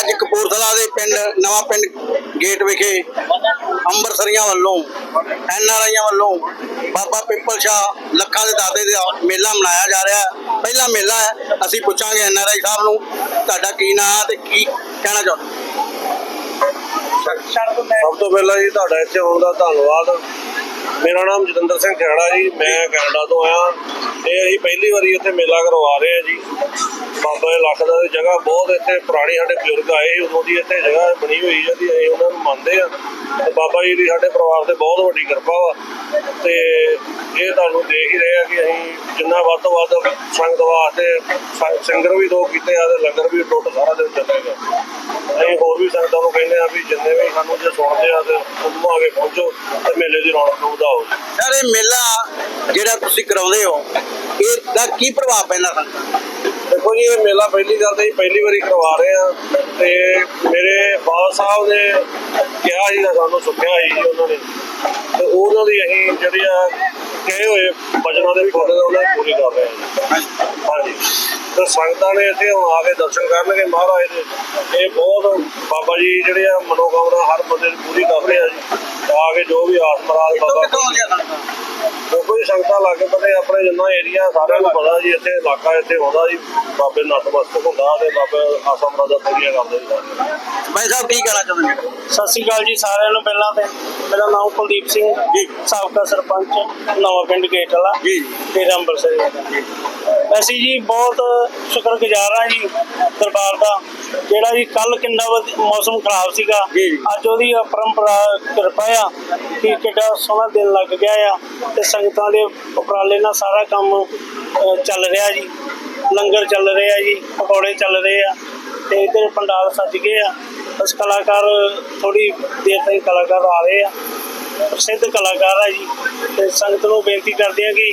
ਅੱਜ ਕਪੂਰਥਲਾ ਦੇ ਪਿੰਡ, ਨਵਾਂ ਪਿੰਡ ਗੇਟ ਵਿਖੇ ਅੰਮ੍ਰਿਤਸਰੀਆਂ ਵੱਲੋਂ ਐਨਆਰਆਈਆਂ ਵੱਲੋਂ ਬਾਬਾ ਪਿੱਪਲ ਸ਼ਾਹ ਲੱਖਾਂ ਦੇ ਦਾਤੇ ਦਾ ਮੇਲਾ ਮਨਾਇਆ ਜਾ ਰਿਹਾ ਹੈ। ਪਹਿਲਾ ਮੇਲਾ ਹੈ। ਅਸੀਂ ਪੁੱਛਾਂਗੇ ਐਨਆਰਆਈ ਸਾਹਿਬ ਨੂੰ, ਤੁਹਾਡਾ ਕੀ ਨਾਂ ਹੈ ਤੇ ਕੀ ਕਹਿਣਾ ਚਾਹੁੰਦੇ ਸਭ ਤੋਂ ਪਹਿਲਾਂ ਜੀ ਤੁਹਾਡਾ ਇੱਥੇ ਆਉਣ ਦਾ ਧੰਨਵਾਦ। ਮੇਰਾ ਨਾਮ ਜਤਿੰਦਰ ਸਿੰਘ ਖੇੜਾ ਜੀ, ਮੈਂ ਕੈਨੇਡਾ ਤੋਂ ਆਇਆ। ਇਹ ਅਸੀਂ ਪਹਿਲੀ ਵਾਰੀ ਇੱਥੇ ਮੇਲਾ ਕਰਵਾ ਰਹੇ ਹਾਂ ਜੀ। ਬਾਬਾ ਦੇ ਲੱਖ ਦਾ ਜਗ੍ਹਾ ਬਹੁਤ ਇੱਥੇ ਪੁਰਾਣੀ ਸਾਡੇ ਬਜ਼ੁਰਗ ਆਏ ਸੀ, ਉਦੋਂ ਦੀ ਇੱਥੇ ਜਗ੍ਹਾ ਬਣੀ ਹੋਈ ਹੈ ਜੀ ਅਸੀਂ ਉਹਨਾਂ ਨੂੰ ਮੰਨਦੇ ਆ ਤੇ ਬਾਬਾ ਜੀ ਦੀ ਸਾਡੇ ਪਰਿਵਾਰ ਤੇ ਬਹੁਤ ਵੱਡੀ ਕਿਰਪਾ ਵਾ। ਤੇ ਇਹ ਤੁਹਾਨੂੰ ਦੇਖ ਹੀ ਰਹੇ ਆ ਕਿ ਅਸੀਂ ਜਿੰਨਾ ਵੱਧ ਤੋਂ ਵੱਧ ਸੰਗਤ ਵਾਸਤੇ ਸਿੰਗਰ ਵੀ ਦੋ ਕੀਤੇ ਆ ਤੇ ਲੰਗਰ ਵੀ ਟੁੱਟ ਸਾਰਾ ਦਿਨ ਚੱਲੇਗਾ ਅਸੀਂ ਹੋਰ ਵੀ ਸੰਗਤਾਂ ਨੂੰ ਕਹਿੰਦੇ ਆ ਵੀ ਜਿੰਨੇ ਵੀ ਸਾਨੂੰ ਜੇ ਸੁਣਦੇ ਆ ਤੇ ਉਦੋਂ ਆ ਕੇ ਪਹੁੰਚੋ ਤੇ ਮੇਲੇ ਦੀ ਰੌਣਕ ਨੂੰ ਵਧਾਓ ਸਰ ਇਹ ਮੇਲਾ ਜਿਹੜਾ ਤੁਸੀਂ ਕਰਾਉਂਦੇ ਹੋ ਇਹ ਦਾ ਕੀ ਪ੍ਰਭਾਵ ਪੈਂਦਾ? ਸਾਨੂੰ ਦੇਖੋ ਜੀ ਇਹ ਮੇਲਾ ਪਹਿਲੀ ਗੱਲ ਤਾਂ ਜੀ ਪਹਿਲੀ ਵਾਰੀ ਕਰਵਾ ਰਹੇ ਆ ਤੇ ਮੇਰੇ ਬਾਬਾ ਸਾਹਿਬ ਨੇ ਕਿਹਾ ਸੀ ਨਾ ਸਾਨੂੰ ਸੁੱਖਿਆ ਸੀ ਜੀ ਉਹਨਾਂ ਨੇ। ਤੇ ਉਹਨਾਂ ਦੀ ਅਸੀਂ ਜਿਹੜੀ ਆ ਕਹੇ ਹੋਏ ਬਚਨਾਂ ਦੇ ਵੀ ਖੋਦੇ ਉਹਨਾਂ ਦੀ ਪੂਰੀ ਕਰ ਰਹੇ ਆ ਜੀ ਹਾਂਜੀ। ਤੇ ਸੰਗਤਾਂ ਨੇ ਇੱਥੇ ਹੁਣ ਆ ਕੇ ਦਰਸ਼ਨ ਕਰਨਗੇ ਮਹਾਰਾਜ ਦੇ। ਇਹ ਬਹੁਤ ਬਾਬਾ ਜੀ ਜਿਹੜੇ ਆ ਮਨੋਕਾਮਨਾ ਹਰ ਬੰਦੇ ਦੀ ਪੂਰੀ ਕਰ ਰਹੇ ਆ ਜੀ। ਤੇ ਆ ਕੇ ਜੋ ਵੀ ਆਸ ਮਰਾਦ ਕਿੱਥੋਂ ਬਾਬਾ ਆਉਂਦੀਆਂ ਸੰਗਤਾਂ ਜੀ ਲਾਗੇ ਪਤੇ ਆਪਣੇ ਜਿੰਨਾ ਏਰੀਆ ਸਾਰਿਆਂ ਨੂੰ ਪਤਾ ਜੀ ਇੱਥੇ ਇਲਾਕਾ ਇੱਥੇ ਹੁੰਦਾ ਜੀ ਬਾਬੇ ਨਤਮਸਤਕ ਹੁੰਦਾ ਤੇ ਬਾਬੇ ਆਸਾ ਮਰਾਦਾ ਪੂਰੀਆਂ ਕਰਦੇ ਜੀ। ਭਾਈ ਸਾਹਿਬ ਕੀ ਕਹਿਣਾ ਚਾਹੁੰਦੇ ਨੇ ਸਤਿ ਸ਼੍ਰੀ ਅਕਾਲ ਜੀ ਸਾਰਿਆਂ ਨੂੰ ਪਹਿਲਾਂ ਤੇ ਮੇਰਾ ਨਾਮ ਕੁਲਦੀਪ ਸਿੰਘ ਜੀ। ਸਾਬਕਾ ਸਰਪੰਚ ਨਵਾਂ ਪਿੰਡ ਗੇਟ ਵਾਲਾ ਜੀ ਡੇਰਾ ਅੰਬਰਸਰ ਦਾ ਅਸੀਂ ਜੀ ਬਹੁਤ ਸ਼ੁਕਰਗੁਜ਼ਾਰ ਹਾਂ ਜੀ ਦਰਬਾਰ ਦਾ ਜਿਹੜਾ ਜੀ ਕੱਲ ਕਿੰਨਾ ਮੌਸਮ ਖਰਾਬ ਸੀਗਾ। ਅੱਜ ਉਹਦੀ ਪਰੰਪਰਾ ਕਿਰਪਾ ਆ ਕਿ ਕਿੱਡਾ ਸੋਹਣਾ ਦਿਨ ਲੱਗ ਗਿਆ ਆ ਤੇ ਸੰਗਤਾਂ ਦੇ ਉਪਰਾਲੇ ਨਾਲ ਸਾਰਾ ਕੰਮ ਚੱਲ ਰਿਹਾ ਜੀ। ਲੰਗਰ ਚੱਲ ਰਿਹਾ ਜੀ ਪਕੌੜੇ ਚੱਲ ਰਹੇ ਆ ਤੇ ਇਧਰ ਪੰਡਾਲ ਸੱਜ ਗਏ ਆ। ਬਸ ਕਲਾਕਾਰ ਥੋੜੀ ਦੇਰ ਤਾਈਂ ਕਲਾਕਾਰ ਆ ਰਹੇ ਆ। ਪ੍ਰਸਿੱਧ ਕਲਾਕਾਰ ਆ ਜੀ। ਤੇ ਸੰਗਤ ਨੂੰ ਬੇਨਤੀ ਕਰਦੇ ਆ ਕਿ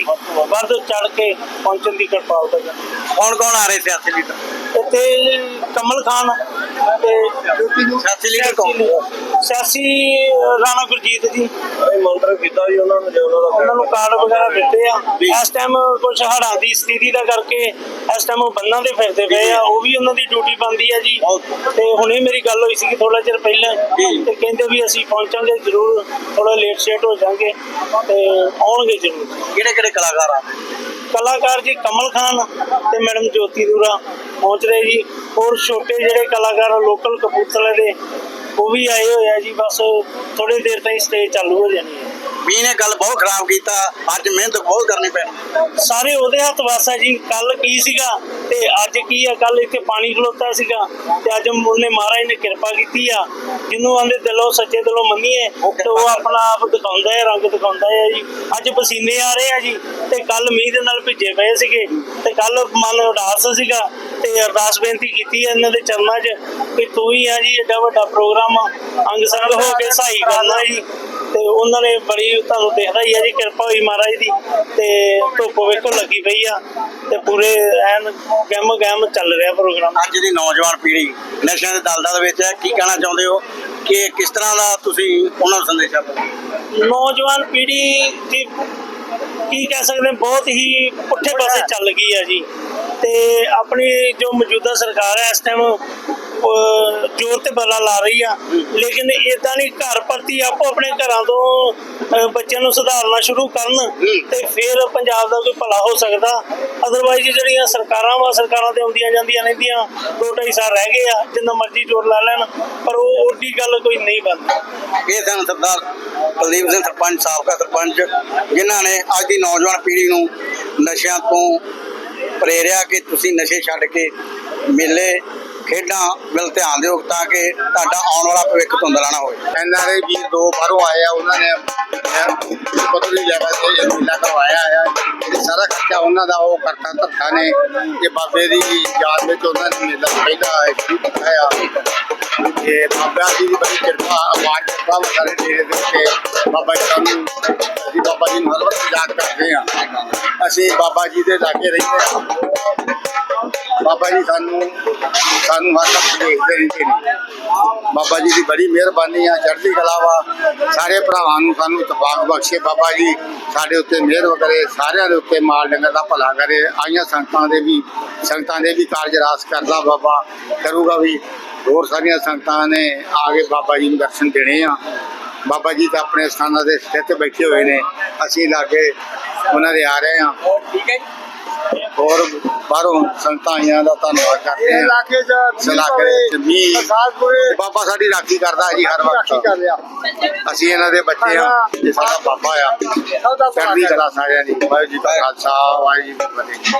ਵੱਧ ਚੜ ਕੇ ਪਹੁੰਚਣ ਦੀ ਕਿਰਪਾਲਤਾ ਕਰੇ। ਕੌਣ ਕੌਣ ਆ ਰਹੇ ਸਿਆਸੀ ਲੀਡਰ ਇੱਥੇ ਕਮਲ ਖਾਨ ਤੇ ਸਿਆਸੀ ਲੀਡਰ ਕੌਣ? ਸਿਆਸੀ ਰਾਣਾ ਗੁਰਜੀਤ ਜੀ। ਮੰਤਰ ਕੀਤਾ ਜੀ ਉਹਨਾਂ ਨੂੰ ਜੇ ਉਹਨਾਂ ਦਾ ਉਹਨਾਂ ਨੂੰ ਕਾਰਡ ਵਗੈਰਾ ਦਿੱਤੇ ਆ। ਇਸ ਟਾਈਮ ਕੁਝ ਹੜ੍ਹਾਂ ਦੀ ਸਥਿਤੀ ਦਾ ਕਰਕੇ ਇਸ ਟਾਈਮ ਉਹ ਬੰਨਾਂ ਦੇ ਫਿਰਦੇ ਪਏ ਆ। ਉਹ ਵੀ ਉਹਨਾਂ ਦੀ ਡਿਊਟੀ ਬਣਦੀ ਆ ਜੀ। ਤੇ ਹੁਣੇ ਮੇਰੀ ਗੱਲ ਹੋਈ ਸੀ ਥੋੜਾ ਚਿਰ ਪਹਿਲਾਂ। ਤੇ ਕਹਿੰਦੇ ਵੀ ਅਸੀਂ ਪਹੁੰਚਾਂਗੇ ਜ਼ਰੂਰ। ਥੋੜਾ ਲੇਟ ਸ਼ੇਟ ਹੋ ਜਾਾਂਗੇ ਤੇ ਆਉਣਗੇ ਜ਼ਰੂਰ। ਕਿਹੜੇ ਕਿਹੜੇ ਕਲਾਕਾਰ ਆ? ਕਲਾਕਾਰ ਜੀ ਕਮਲ ਖਾਨ ਤੇ ਮੈਡਮ ਜੋਤੀ ਦੂਰਾ ਪਹੁੰਚ ਰਹੇ ਜੀ। ਹੋਰ ਛੋਟੇ ਜਿਹੜੇ ਕਲਾਕਾਰ ਲੋਕਲ ਕਪੂਰਥਲੇ ਦੇ ਉਹ ਵੀ ਆਏ ਹੋਏ ਆ ਜੀ। ਬਸ ਥੋੜੀ ਦੇਰ ਤਾਈਂ ਸਟੇਜ ਚਾਲੂ ਹੋ ਜਾਣੀ ਹੈ। ਮੀਂਹ ਨੇ ਗੱਲ ਬਹੁਤ ਖਰਾਬ ਕੀਤਾ ਅੱਜ ਮਿਹਨਤ ਬਹੁਤ ਕਰਨੀ ਪੈਣੀ ਸਾਰੇ ਉਹਦੇ ਹੱਥ ਵਸ ਹੈ ਜੀ ਕੱਲ ਕੀ ਸੀਗਾ ਤੇ ਅੱਜ ਕੀ ਆ ਕੱਲ ਇੱਥੇ ਪਾਣੀ ਖਲੋਤਾ ਸੀਗਾ ਤੇ ਅੱਜ ਉਹਨੇ ਮਹਾਰਾਜ ਨੇ ਕਿਰਪਾ ਕੀਤੀ ਆ। ਜਿਹਨੂੰ ਆਂਦੇ ਦਿਲੋਂ ਸੱਚੇ ਦਿਲੋਂ ਮੰਨੀਏ ਤੇ ਉਹ ਆਪਣਾ ਆਪ ਦਿਖਾਉਂਦਾ ਹੈ ਰੰਗ ਦਿਖਾਉਂਦਾ ਹੈ ਜੀ। ਅੱਜ ਪਸੀਨੇ ਆ ਰਹੇ ਆ ਜੀ ਤੇ ਕੱਲ ਮੀਂਹ ਦੇ ਨਾਲ ਭਿੱਜੇ ਪਏ ਸੀਗੇ। ਤੇ ਕੱਲ ਮਨ ਉਦਾਸ ਸੀਗਾ ਤੇ ਅਰਦਾਸ ਬੇਨਤੀ ਕੀਤੀ ਹੈ ਇਹਨਾਂ ਦੇ ਚਰਨਾਂ 'ਚ ਕਿ ਤੂੰ ਹੀ ਆ ਜੀ ਏਡਾ ਵੱਡਾ ਪ੍ਰੋਗਰਾਮ ਅੰਗ ਸੰਗ ਹੋ ਕੇ ਸਹਾਈ ਕਰਨਾ ਜੀ। ਤੇ ਉਹਨਾਂ ਨੇ ਬੜੀ ਤੁਹਾਨੂੰ ਦੇਖਦਾ ਹੀ ਆ ਜੀ ਕਿਰਪਾ ਹੋਈ ਮਹਾਰਾਜ ਦੀ ਤੇ ਧੁੱਪ ਵੇਖੋ ਲੱਗੀ ਪਈ ਆ ਤੇ ਪੂਰੇ ਐਨ ਗਹਿਮ ਗਹਿਮ ਚੱਲ ਰਿਹਾ ਪ੍ਰੋਗਰਾਮ। ਅੱਜ ਦੀ ਨੌਜਵਾਨ ਪੀੜ੍ਹੀ ਨਸ਼ਿਆਂ ਦੇ ਦਲਦਲ ਦੇ ਵਿੱਚ ਹੈ ਕੀ ਕਹਿਣਾ ਚਾਹੁੰਦੇ ਹੋ? ਕਿ ਕਿਸ ਤਰ੍ਹਾਂ ਦਾ ਤੁਸੀਂ ਉਹਨਾਂ ਨੂੰ ਸੰਦੇਸ਼ ਨੌਜਵਾਨ ਪੀੜ੍ਹੀ ਦੀ ਕੀ ਕਹਿ ਸਕਦੇ ਬਹੁਤ ਹੀ ਪੁੱਠੇ ਪਾਸੇ ਚੱਲ ਗਈ ਆ ਜੀ। ਤੇ ਆਪਣੀ ਜੋ ਮੌਜੂਦਾ ਸਰਕਾਰ ਹੈ ਇਸ ਟਾਈਮ ਜ਼ੋਰ ਤੇ ਬਲਾ ਲਾ ਰਹੀ ਆ। ਲੇਕਿਨ ਇਦਾਂ ਨਹੀਂ, ਘਰ ਪ੍ਰਤੀ ਆਪੋ ਆਪਣੇ ਘਰਾਂ ਤੋਂ ਬੱਚਿਆਂ ਨੂੰ ਸੁਧਾਰਨਾ ਸ਼ੁਰੂ ਕਰਨ ਤੇ ਫਿਰ ਪੰਜਾਬ ਦਾ ਕੋਈ ਭਲਾ ਹੋ ਸਕਦਾ। ਅਦਰਵਾਈਜ਼ ਜਿਹੜੀਆਂ ਸਰਕਾਰਾਂ ਵਾ, ਸਰਕਾਰਾਂ ਤੇ ਆਉਂਦੀਆਂ ਜਾਂਦੀਆਂ ਰਹਿੰਦੀਆਂ, ਦੋ ਢਾਈ ਸਾਲ ਰਹਿ ਗਏ ਆ, ਜਿੰਨਾ ਮਰਜ਼ੀ ਜ਼ੋਰ ਲਾ ਲੈਣ, ਪਰ ਉਹ ਓਡੀ ਗੱਲ ਕੋਈ ਨਹੀਂ ਬਣਦੀ। ਇਹ ਸਨ ਸਰਦਾਰ ਕੁਲਦੀਪ ਸਿੰਘ ਸਰਪੰਚ, ਸਾਬਕਾ ਸਰਪੰਚ, ਜਿਨ੍ਹਾਂ ਨੇ ਅੱਜ ਦੀ ਨੌਜਵਾਨ ਪੀੜ੍ਹੀ ਨੂੰ ਨਸ਼ਿਆਂ ਤੋਂ ਪ੍ਰੇਰਿਆ ਕਿ ਤੁਸੀਂ ਨਸ਼ੇ ਛੱਡ ਕੇ ਮੇਲੇ ਖੇਡਾਂ ਵੱਲ ਧਿਆਨ ਦਿਓ ਤਾਂ ਕਿ ਤੁਹਾਡਾ ਆਉਣ ਵਾਲਾ ਭਵਿੱਖ ਧੁੰਦਲਾ ਨਾ ਹੋਵੇ। ਇਹਨਾਂ ਦੇ ਵੀ ਦੋ ਬਾਹਰੋਂ ਆਏ ਆ, ਉਹਨਾਂ ਨੇ ਪਤਲੀ ਜਗ੍ਹਾ ਤੇ ਇਹ ਮੇਲਾ ਕਰਵਾਇਆ ਆ। ਇਹ ਸਾਰਾ ਖਰਚਾ ਉਹਨਾਂ ਦਾ, ਉਹ ਕਰਤਾ ਧੱਕਾ ਨੇ। ਇਹ ਬਾਬੇ ਦੀ ਯਾਦ ਵਿੱਚ ਉਹਨਾਂ ਨੇ ਮੇਲਾ ਪਹਿਲਾ ਸ਼ੁਰੂ ਕੀਤਾ ਆ। ਇਹ ਬਾਬਾ ਜੀ ਦੀ ਬੜੀ ਕਿਰਪਾ, ਆਵਾਜ਼ ਕਿਰਪਾ ਸਾਰੇ ਡੇਰੇ ਦੇ ਉੱਤੇ। ਬਾਬਾ ਜੀ ਨੂੰ ਅਸੀਂ ਬਾਬਾ ਜੀ ਨੂੰ ਹਰ ਵਕਤ ਯਾਦ ਕਰਦੇ ਆ। ਅਸੀਂ ਬਾਬਾ ਜੀ ਦੇ ਲਾਗੇ ਰਹਿੰਦੇ ਆ। ਬਾਬਾ ਜੀ ਸਾਨੂੰ ਸਾਨੂੰ ਹਰ ਦੇਖਦੇ ਰਹਿੰਦੇ ਨੇ। ਬਾਬਾ ਜੀ ਦੀ ਬੜੀ ਮਿਹਰਬਾਨੀ ਆ, ਚੜ੍ਹਦੀ ਕਲਾ ਵਾ। ਸਾਰੇ ਭਰਾਵਾਂ ਨੂੰ ਸਾਨੂੰ ਇਤਫਾਕ ਬਖਸ਼ੇ। ਬਾਬਾ ਜੀ ਸਾਡੇ ਉੱਤੇ ਮਿਹਰ ਕਰੇ ਸਾਰਿਆਂ ਦੇ ਉੱਤੇ ਮਾਲ ਡੰਗਰ ਦਾ ਭਲਾ ਕਰੇ। ਆਈਆਂ ਸੰਗਤਾਂ ਦੇ ਵੀ, ਸੰਗਤਾਂ ਦੇ ਵੀ ਕਾਰਜ ਰਾਸ ਕਰਦਾ ਬਾਬਾ, ਕਰੂਗਾ ਵੀ। ਹੋਰ ਸਾਰੀਆਂ ਸੰਗਤਾਂ ਨੇ ਆ ਕੇ ਬਾਬਾ ਜੀ ਨੂੰ ਦਰਸ਼ਨ ਦੇਣੇ ਆ। ਬਾਬਾ ਜੀ ਤਾਂ ਆਪਣੇ ਸਥਾਨਾਂ ਦੇ ਸਥਿਤ ਬੈਠੇ ਹੋਏ ਨੇ। ਅਸੀਂ ਲਾਗੇ ਉਹਨਾਂ ਦੇ ਆ ਰਹੇ ਆ। ਹੋਰ ਬਾਹਰੋਂ ਸੰਗਤਾਂ ਆਈਆਂ ਦਾ ਧੰਨਵਾਦ ਕਰਦੇ ਆ ਇਲਾਕੇ ਚ ਇਲਾਕੇ ਮੀਂਹ। ਬਾਬਾ ਸਾਡੀ ਰਾਖੀ ਕਰਦਾ ਜੀ ਹਰ ਵਕਤ। ਅਸੀਂ ਇਹਨਾਂ ਦੇ ਬੱਚੇ ਆ ਇਹ ਸਾਡਾ ਬਾਬਾ ਆ। ਚੜ੍ਹਦੀ ਕਲਾ ਸਾਰਿਆਂ ਦੀ ਵਾਹਿਗੁਰੂ ਜੀ ਕਾ ਖਾਲਸਾ ਵਾਹਿਗੁਰੂ ਜੀ ਕੀ ਫਤਿਹ।